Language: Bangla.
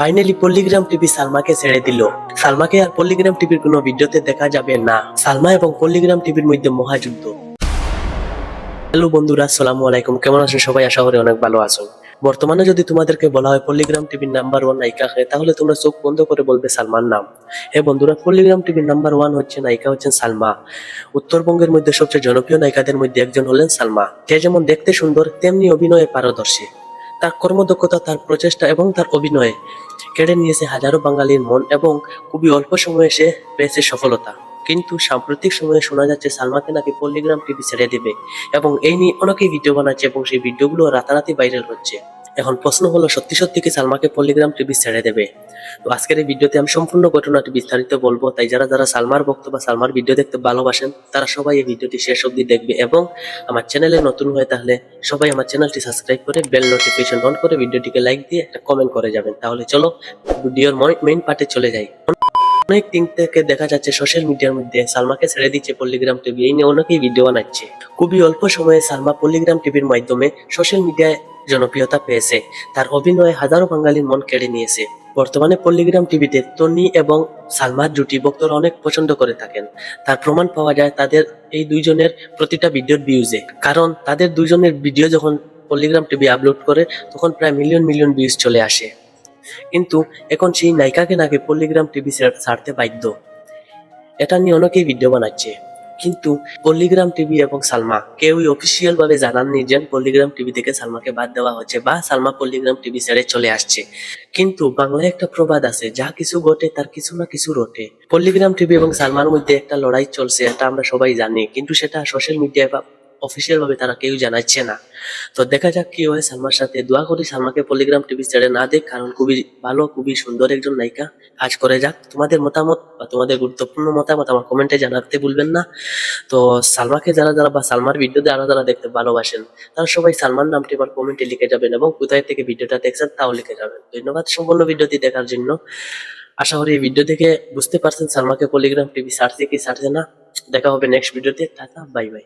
ফাইনালি পল্লিগ্রাম টিভি সালমাকে ছেড়ে দিল। সালমাকে আর পল্লিগ্রাম টিভির কোনো ভিডিওতে দেখা যাবে না। সালমা এবং পল্লিগ্রাম টিভির মধ্যে মহাযুদ্ধ। হ্যালো বন্ধুরা, আসসালামু আলাইকুম। কেমন আছেন সবাই? আশা করি অনেক ভালো আছেন বর্তমানে যদি তোমাদেরকে বলা হয় পল্লিগ্রাম টিভির নাম্বার ওয়ান নায়িকা কে তাহলে তোমরা চোখ বন্ধ করে বলবে সালমান নাম। হ্যাঁ বন্ধুরা পল্লিগ্রাম টিভির নাম্বার ওয়ান হচ্ছে নায়িকা হচ্ছেন সালমা। উত্তরবঙ্গের মধ্যে সবচেয়ে জনপ্রিয় নায়িকাদের মধ্যে একজন হলেন সালমা। সে যেমন দেখতে সুন্দর, তেমনি অভিনয়ে পারদর্শী। তার কর্মদক্ষতা, তার প্রচেষ্টা এবং তার অভিনয়ে কেড়ে নিয়েছে হাজারো বাঙালির মন এবং খুবই অল্প সময়ে সে পেয়েছে সফলতা। কিন্তু সাম্প্রতিক সময়ে শোনা যাচ্ছে সালমাকে নাকি পল্লিগ্রাম টিভি ছেড়ে দেবে এবং এই নিয়ে অনেকেই ভিডিও বানাচ্ছে এবং সেই ভিডিওগুলো রাতারাতি ভাইরাল হচ্ছে। এখন প্রশ্ন হলো, সত্যি সত্যি কি সালমাকে পল্লিগ্রাম টিভি ছেড়ে দেবে? তো আজকের এই ভিডিওতে আমি সম্পূর্ণ ঘটনাটি বিস্তারিত বলব। তাই যারা যারা সালমার ভক্ত বা সালমার ভিডিও দেখতে ভালোবাসেন, তারা সবাই এই ভিডিওটি শেষ অবধি দেখবে এবং আমার চ্যানেলে নতুন হয়ে তাহলে সবাই আমার চ্যানেলটি সাবস্ক্রাইব করে বেল নোটিফিকেশন অন করে ভিডিওটিকে লাইক দিয়ে একটা কমেন্ট করে যাবেন। তাহলে চলো, ভিডিওর মেইন পার্টে চলে যাই। অনেক দিন থেকে দেখা যাচ্ছে সোশ্যাল মিডিয়ার মধ্যে সালমাকে ছেড়ে দিচ্ছে পল্লিগ্রাম টিভি। এই নিয়ে অনেকেই ভিডিও বানাচ্ছে। খুবই অল্প সময়ে সালমা পল্লিগ্রাম টিভির মাধ্যমে সোশ্যাল মিডিয়ায় জনপ্রিয়তা পেয়েছে। তার অভিনয়ে হাজারো বাঙালির মন কেড়ে নিয়েছে। বর্তমানে পল্লিগ্রাম টিভিতে তন্নি এবং সালমার জুটি ভক্তরা অনেক পছন্দ করে থাকেন। তার প্রমাণ পাওয়া যায় তাদের এই দুইজনের প্রতিটা ভিডিওর ভিউজে কারণ তাদের দুইজনের ভিডিও যখন পল্লিগ্রাম টিভি আপলোড করে, তখন প্রায় মিলিয়ন মিলিয়ন ভিউজ চলে আসে। কিন্তু এখন সেই নায়িকাকে নাকি পল্লিগ্রাম টিভি ছাড়তে বাধ্য। এটা নিয়ে অনেকেই ভিডিও বানাচ্ছে। কিন্তু পল্লিগ্রাম টিভি এবং সালমা কেউই অফিসিয়াল ভাবে জানাননি যে পল্লিগ্রাম টিভি থেকে সালমাকে বাদ দেওয়া হচ্ছে বা সালমা পল্লিগ্রাম টিভি ছেড়ে চলে আসছে। কিন্তু বাংলায় একটা প্রবাদ আছে, যা কিছু ঘটে তার কিছু না কিছু রটে। পল্লিগ্রাম টিভি এবং সালমার মধ্যে একটা লড়াই চলছে, এটা আমরা সবাই জানি। কিন্তু সেটা সোশ্যাল মিডিয়ায় বা অফিসিয়াল ভাবে তারা কেউ জানাচ্ছে না। তো দেখা যাক কি হয় সালমার সাথে। দোয়া করি সালমাকে পলিগ্রাম টিভি ছেড়ে না দেখ কারণ খুবই ভালো, খুবই সুন্দর একজন নায়িকা। কাজ করে যাক, তোমাদের মতামত বা তোমাদের গুরুত্বপূর্ণ মতামত আমার কমেন্টে জানাতে ভুলবেন না। তো সালমাকে যারা যারা বা সালমার ভিডিও যারা যারা দেখতে ভালোবাসেন, তারা সবাই সালমান নামটি আমার কমেন্টে লিখে যাবেন এবং কোথায় থেকে ভিডিওটা দেখছেন তাও লিখে যাবেন। ধন্যবাদ সম্পূর্ণ ভিডিওটি দেখার জন্য। আশা করি এই ভিডিও থেকে বুঝতে পারছেন সালমাকে পলিগ্রাম টিভি ছাড়ছে কি ছাড়ছে না। দেখা হবে নেক্সট ভিডিওতে টাটা বাই বাই